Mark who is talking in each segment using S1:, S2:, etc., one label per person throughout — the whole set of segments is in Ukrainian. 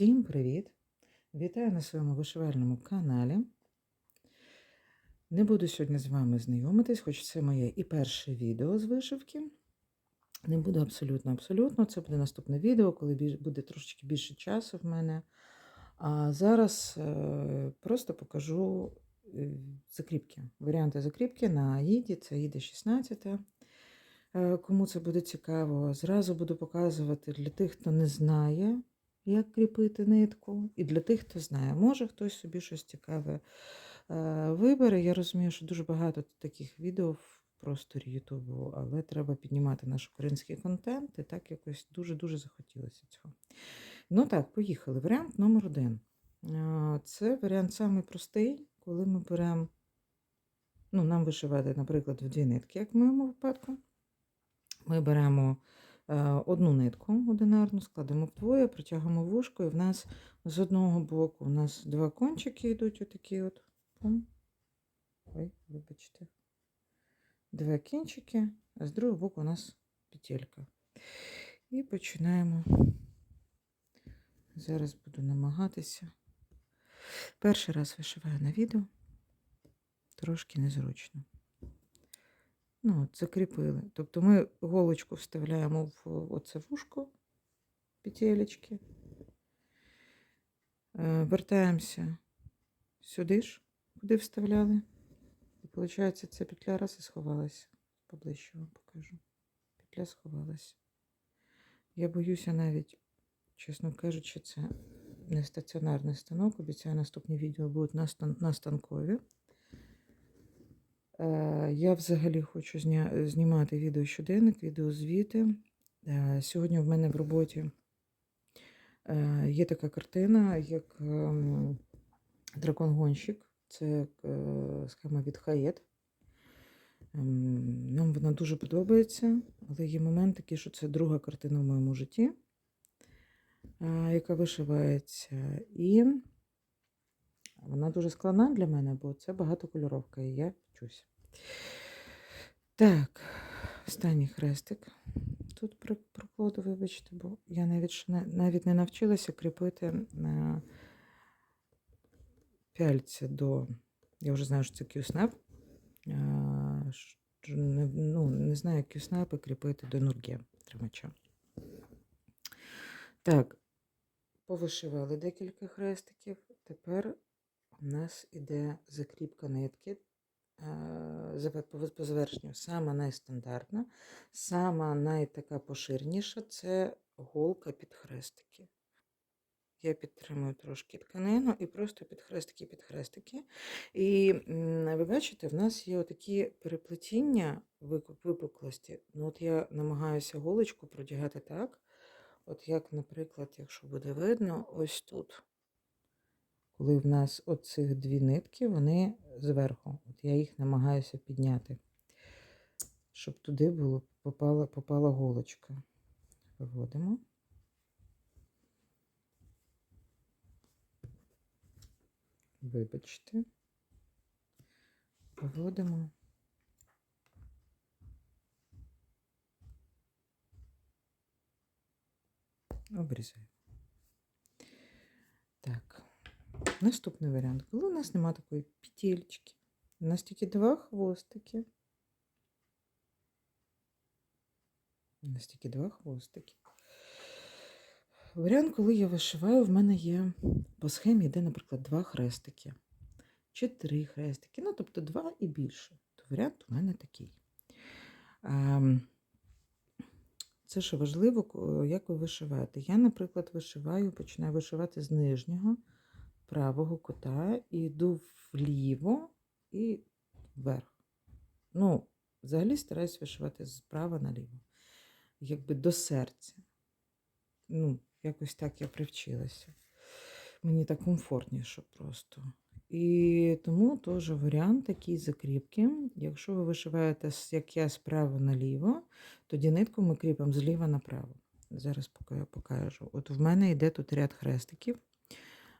S1: Всім привіт! Вітаю на своєму вишивальному каналі. Не буду сьогодні з вами знайомитись, хоч це моє і перше відео з вишивки. Не буду абсолютно, абсолютно. Це буде наступне відео, коли буде трошечки більше часу в мене. А зараз е, просто покажу е, закріпки. Варіанти закріпки на Аїді, це Аїда 16. Е, Кому це буде цікаво, зразу буду показувати для тих, хто не знає, як кріпити нитку, і для тих, хто знає, може хтось собі щось цікаве е, вибере. Я розумію, що дуже багато таких відео в просторі Ютубу, але треба піднімати наш український контент, і так якось дуже-дуже захотілося цього. Ну так, поїхали. Варіант номер один. Е, Це варіант самий простий, коли ми беремо, ну, нам вишивати, наприклад, в дві нитки, як в моєму випадку. Ми беремо одну нитку одинарну, складемо вдвоє, протягуємо вушко, і в нас з одного боку у нас два кончики йдуть отакі от. Ой, вибачте. Два кінчики, а з другого боку у нас петелька. І починаємо. Зараз буду намагатися. Перший раз вишиваю на відео. Трошки незручно. Ну, от, закріпили. Тобто ми голочку вставляємо в оце вушко петелечки. Е, Вертаємося сюди ж, куди вставляли. І виходить, ця петля раз і сховалася. Поближче вам покажу. Петля сховалася. Я боюся навіть, чесно кажучи, це не стаціонарний станок. Обіцяю, наступні відео будуть на, стан- на станкові. Е, Я взагалі хочу зня- знімати відео щоденник, відеозвіти. Е, Сьогодні в мене в роботі е, є така картина, як ем, дракон-гонщик. Це е, схема від Хаєт. Ем, Нам вона дуже подобається, але є момент такий, що це друга картина в моєму житті, е, яка вишивається. І вона дуже складна для мене, бо це багатокольоровка, і я вчуся. Так, останній хрестик. Тут прокладу, вибачте, бо я навіть, навіть не навчилася кріпити е, пяльця до. Я вже знаю, що це Q-snap. Е, ну, не знаю, як Q-snap кріпити до нурге тримача. Так, повишивали декілька хрестиків. Тепер у нас іде закріпка нитки по по завершенню. Сама найстандартна, сама найтака поширеніша це голка під хрестики. Я підтримую трошки тканину і просто під хрестики, під хрестики. І ви бачите, в нас є такі переплетіння випуклості. Ну, от я намагаюся голочку продягати так, от як, наприклад, якщо буде видно, ось тут. Коли в нас оцих дві нитки, вони зверху. От я їх намагаюся підняти, щоб туди було, попала, попала голочка. Виводимо. Вибачте. Виводимо. Обрізаю. Так. Наступний варіант. Коли у нас немає такої петельки, у нас тільки два хвостики. У нас тільки два хвостики. Варіант, коли я вишиваю, в мене є по схемі йде, наприклад, два хрестики. Чи три хрестики. Ну, тобто два і більше. То варіант у мене такий. Ем, Це ще важливо, як ви вишиваєте. Я, наприклад, вишиваю, починаю вишивати з нижнього правого кута і йду вліво і вверх. Ну, взагалі стараюсь вишивати справа наліво, якби до серця. Ну, якось так я привчилася. Мені так комфортніше просто. І тому теж варіант такий закріпки. Якщо ви вишиваєте, як я, справа наліво, тоді нитку ми кріпимо зліва направо. Зараз поки я покажу. От в мене йде тут ряд хрестиків.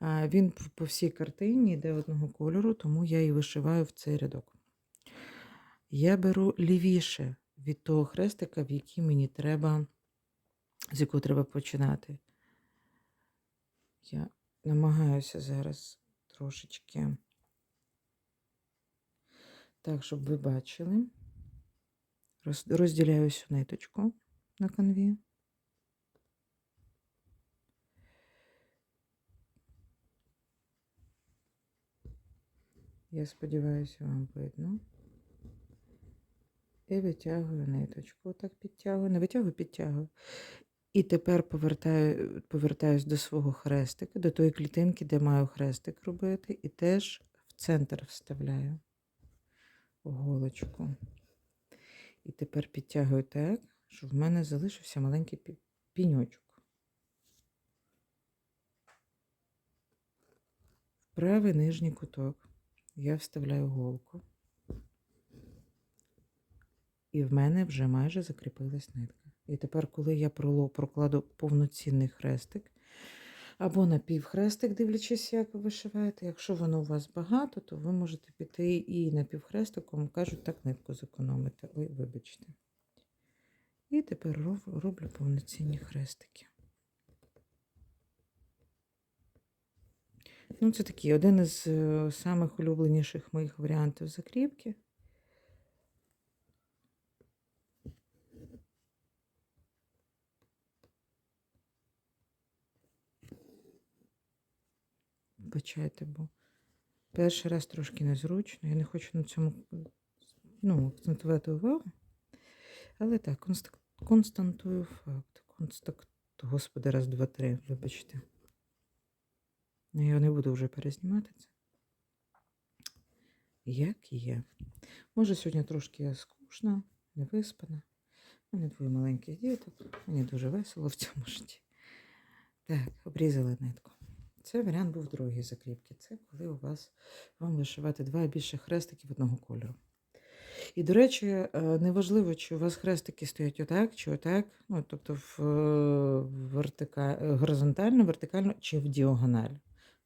S1: Він по всій картині йде одного кольору, тому я і вишиваю в цей рядок. Я беру лівіше від того хрестика, в який мені треба, з якого треба починати. Я намагаюся зараз трошечки так, щоб ви бачили. Роз- Розділяю всю ниточку на канві. Я сподіваюся, вам видно. І витягую ниточку. Так підтягую. Не витягую, підтягую. І тепер повертаю, повертаюсь до свого хрестика, до тої клітинки, де маю хрестик робити, і теж в центр вставляю голочку. І тепер підтягую так, щоб в мене залишився маленький пі- піньочок. Правий нижній куток я вставляю голку. І в мене вже майже закріпилась нитка. І тепер, коли я прокладу повноцінний хрестик або напівхрестик, дивлячись, як ви вишиваєте. Якщо воно у вас багато, то ви можете піти і напівхрестиком, кажуть, так нитку зекономити. Ой, вибачте. І тепер роблю повноцінні хрестики. Ну, це такий один із е, самих улюбленіших моїх варіантів закріпки. Вибачайте, бо перший раз трошки незручно. Я не хочу на цьому ну, акцентувати увагу. Але так, конст- константую факт. Констак... Господи, раз, два, три, вибачте. Ну, Я не буду вже перезнімати це. Як є. Може, сьогодні трошки я скучна, не виспана. У мене двоє маленьких діток. Мені дуже весело в цьому житті. Так, обрізали нитку. Це варіант був другої закріпки. Це коли у вас вам вишивати два більше хрестиків одного кольору. І, до речі, е, неважливо, чи у вас хрестики стоять отак, чи отак, ну, тобто в е, вертика... горизонтально, вертикально чи в діагональ.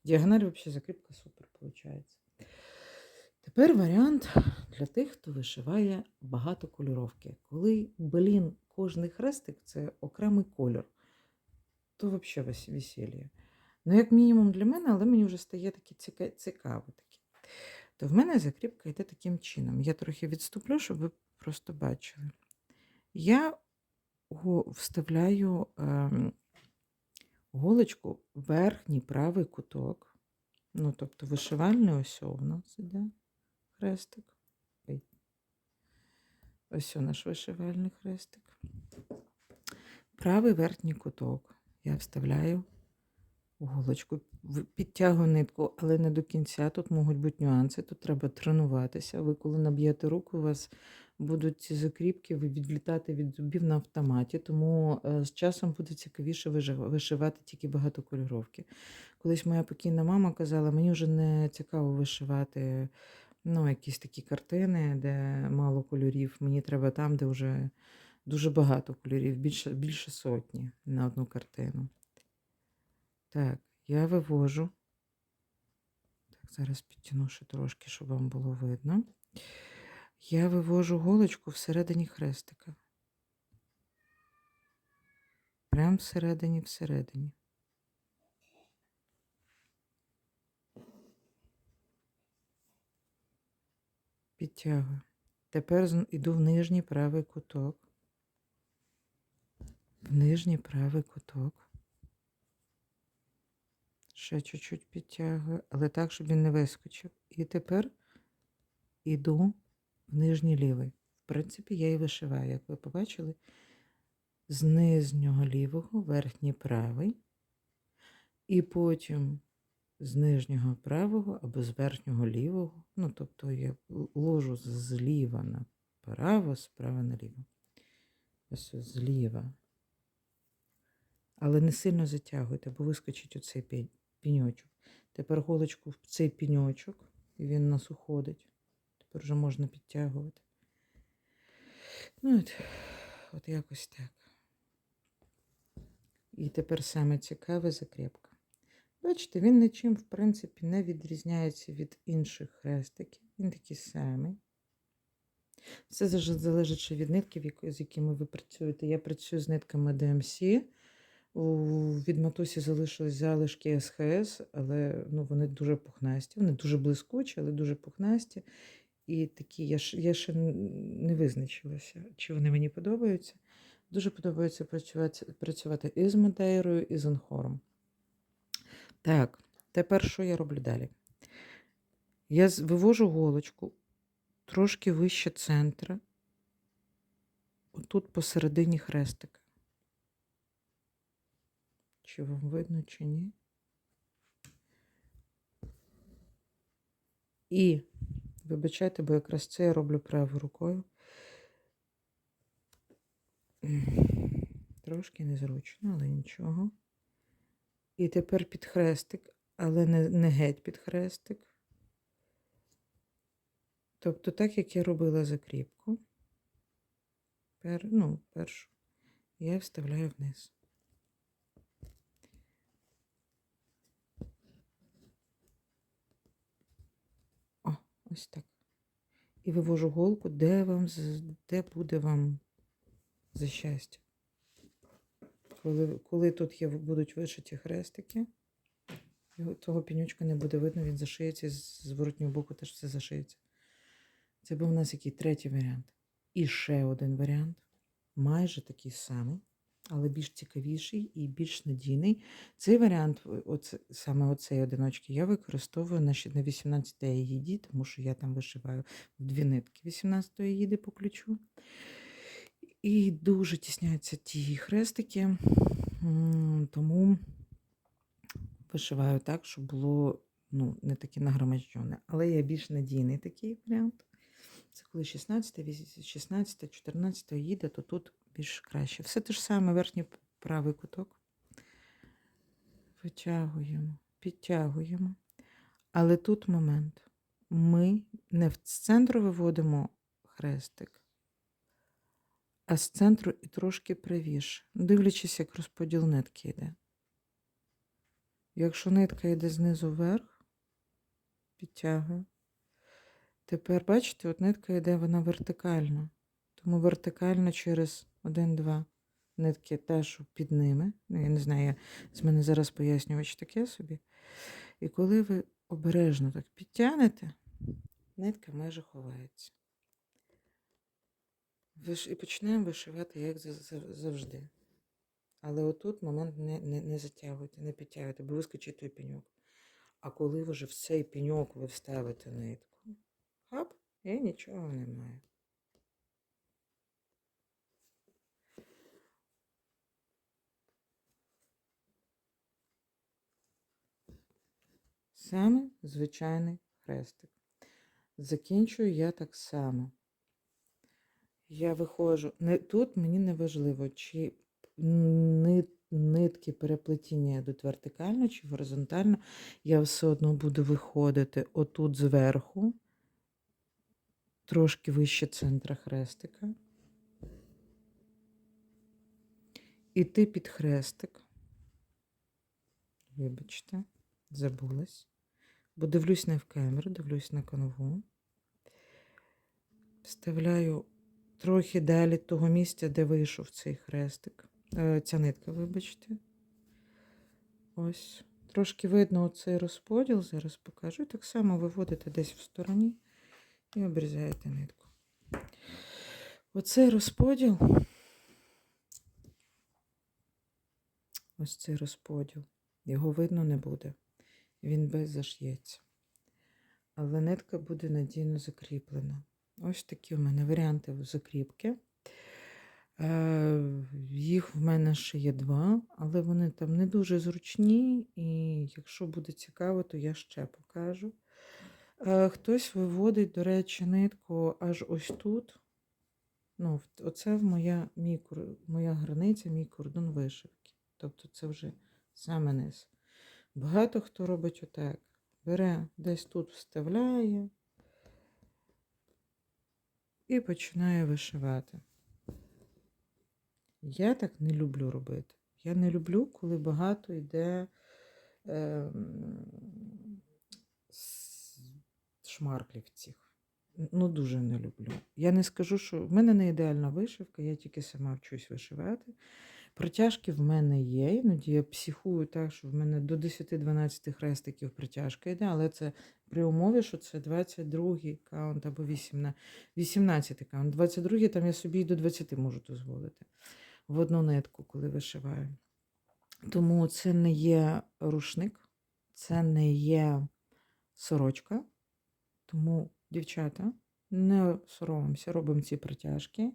S1: Діагональ взагалі закріпка супер виходить. Тепер варіант для тих, хто вишиває багато кольоровки. Коли, блін, кожний хрестик це окремий кольор, то взагалі весілля. Ну, як мінімум для мене, але мені вже стає таке ціка- цікаво. Таке. То в мене закріпка йде таким чином. Я трохи відступлю, щоб ви просто бачили. Я вставляю ем, голочку верхній правий куток. Ну, тобто вишивальний ось у нас іде хрестик. Ось о наш вишивальний хрестик. Правий верхній куток я вставляю голочку, підтягую нитку, але не до кінця. Тут можуть бути нюанси, тут треба тренуватися. Ви коли наб'єте руку, у вас будуть ці закріпки відлітати від зубів на автоматі, тому е, з часом буде цікавіше вишивати тільки багатокольоровки. Колись моя покійна мама казала, мені вже не цікаво вишивати ну, якісь такі картини, де мало кольорів. Мені треба там, де вже дуже багато кольорів, більше, більше сотні на одну картину. Так, я вивожу. Зараз підтягну ще трошки, щоб вам було видно. Я вивожу голочку всередині хрестика. Прям всередині, всередині. Підтягую. Тепер іду в нижній правий куток. В нижній правий куток. Ще чуть-чуть підтягую, але так, щоб він не вискочив. І тепер іду в нижній лівий. В принципі, я і вишиваю, як ви побачили, з нижнього лівого, верхній правий, і потім з нижнього правого або з верхнього лівого. Ну, тобто я ложу зліва направо, справа наліво. Ось зліва. Але не сильно затягуйте, бо вискочить оцей пінь- піньочок. Тепер голочку в цей піньочок, і він нас уходить. Тепер вже можна підтягувати. Ну, от, от якось так. І тепер саме цікаве закріпка. Бачите, він нічим, в принципі, не відрізняється від інших хрестиків. Він такий самий. Все залежить від нитків, з якими ви працюєте. Я працюю з нитками DMC. У- Від матусі залишились залишки СХС, але ну, вони дуже пухнасті. Вони дуже блискучі, але дуже пухнасті. І такі, я, ж, я ще не визначилася, чи вони мені подобаються. Дуже подобається працювати, працювати і з Медейрою, і з Анхором. Так, тепер що я роблю далі? Я вивожу голочку трошки вище центра, отут посередині хрестика. Чи вам видно, чи ні? І, вибачайте, бо якраз це я роблю правою рукою. Трошки незручно, але нічого. І тепер під хрестик, але не, не геть під хрестик. Тобто, так як я робила закріпку, пер, ну, першу, я вставляю вниз. О, ось так. І вивожу голку, де вам, де буде вам за щастя. Коли, коли тут є, будуть вишиті хрестики, того пінючка не буде видно, він зашиється, з зворотнього боку теж все зашиється. Це був у нас який третій варіант. І ще один варіант, майже такий самий, але більш цікавіший і більш надійний. Цей варіант, оце, саме оцей одиночки, я використовую на, ще- на 18 їді, тому що я там вишиваю в дві нитки 18 їди по ключу. І дуже тісняються ті хрестики, тому вишиваю так, щоб було ну, не таке нагромаджене. Але є більш надійний такий варіант. Це коли 16, 16, 14 їде, то тут більш краще. Все те ж саме верхній правий куток. Витягуємо, підтягуємо. Але тут момент. Ми не в центру виводимо хрестик, а з центру і трошки правіше, дивлячись, як розподіл нитки йде. Якщо нитка йде знизу вверх, підтягую. Тепер, бачите, от нитка йде вона вертикально. Тому вертикально через 1-2 нитки теж під ними. Ну, я не знаю, з мене зараз пояснювач таке собі. І коли ви обережно так підтягнете, нитка майже ховається. І починаємо вишивати, як за- за- завжди. Але отут момент не, не, не затягуйте, не підтягуйте, бо вискочить той пеньок. А коли вже в цей пеньок ви вставите нитку, хап, і нічого немає. Саме звичайний хрестик. Закінчую я так само. Я виходжу. Тут мені не важливо, чи нитки переплетіння йдуть вертикально чи горизонтально. Я все одно буду виходити отут зверху, трошки вище центра хрестика. Іти під хрестик. Вибачте, забулась. Бо дивлюсь не в камеру, дивлюсь на канву. Вставляю трохи далі того місця, де вийшов цей хрестик. Е, Ця нитка, вибачте. Ось. Трошки видно оцей розподіл, зараз покажу. Так само виводите десь в стороні і обрізаєте нитку. Оцей розподіл. Ось цей розподіл. Його видно не буде. Він без заш'ється. Але нитка буде надійно закріплена. Ось такі в мене варіанти закріпки. Е, Їх в мене ще є два, але вони там не дуже зручні, і якщо буде цікаво, то я ще покажу. Е, Хтось виводить, до речі, нитку аж ось тут. Ну, оце моя, мій, моя границя, мій кордон вишивки. Тобто це вже саме низ. Багато хто робить отак. Бере десь тут вставляє і починає вишивати. Я так не люблю робити. Я не люблю, коли багато йде с- шмарклів цих. Ну, дуже не люблю. Я не скажу, що в мене не ідеальна вишивка, я тільки сама вчусь вишивати. Протяжки в мене є. Іноді я психую так, що в мене до 10-12 хрестиків протяжка йде, але це при умові, що це 22-й каунт або 18-й каунт. 22-й там я собі і до 20 можу дозволити в одну нитку, коли вишиваю. Тому це не є рушник, це не є сорочка. Тому, дівчата, не соромимося, робимо ці протяжки.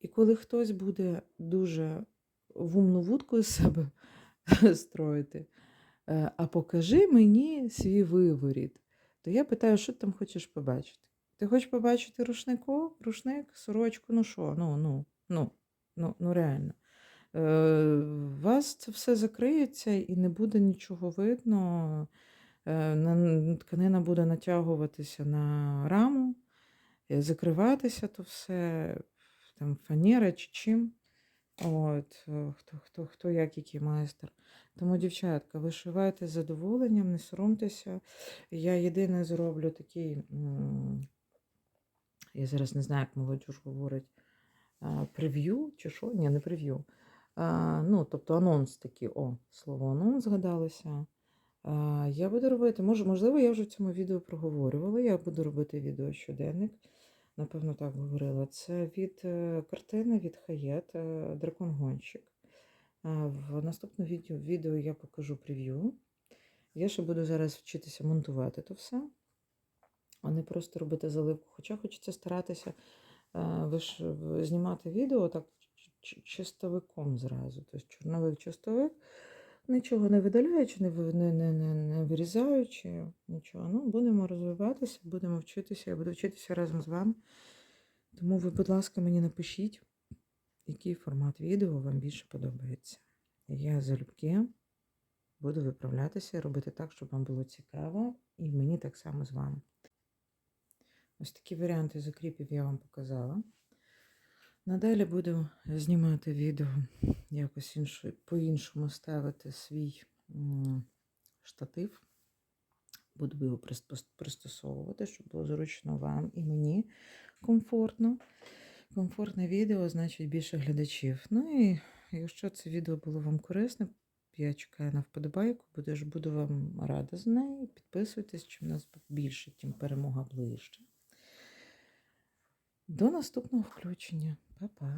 S1: І коли хтось буде дуже в умну вудку із себе строїти, е, а покажи мені свій виворіт, то я питаю, що ти там хочеш побачити? Ти хочеш побачити рушнику, рушник, сорочку? Ну що? Ну, ну, ну, ну, ну реально. Е, у вас це все закриється і не буде нічого видно. Е, Тканина буде натягуватися на раму, закриватися то все, там фанера чи чим. От, е, хто, хто, хто як який майстер. Тому, дівчатка, вишивайте з задоволенням, не соромтеся. Я єдине зроблю такий, я зараз не знаю, як молодіж говорить, прев'ю чи що? Ні, не прев'ю. Ну, тобто анонс такий, о, слово анонс згадалося. Я буду робити, можливо, я вже в цьому відео проговорювала. Я буду робити відео щоденник. Напевно, так говорила. Це від е, картини від Хаєт е, Дракон Гонщик. В наступному відео, відео я покажу прев'ю. Я ще буду зараз вчитися монтувати то все, а не просто робити заливку. Хоча хочеться старатися е, виш... в- знімати відео так чистовиком зразу. Тобто чорновик чистовик, нічого не видаляючи, не, не, не, не, вирізаючи нічого. Ну, будемо розвиватися, будемо вчитися, я буду вчитися разом з вами. Тому ви, будь ласка, мені напишіть, який формат відео вам більше подобається. Я залюбки буду виправлятися і робити так, щоб вам було цікаво, і мені так само з вами. Ось такі варіанти закріпів я вам показала. Надалі буду знімати відео, якось інше, по-іншому ставити свій штатив. Буду його пристосовувати, щоб було зручно вам і мені комфортно. Комфортне відео, значить більше глядачів. Ну і якщо це відео було вам корисне, я чекаю на вподобайку, буду, ж- буду вам рада з нею. Підписуйтесь, чим нас більше, тим перемога ближче. До наступного включення. Па-па.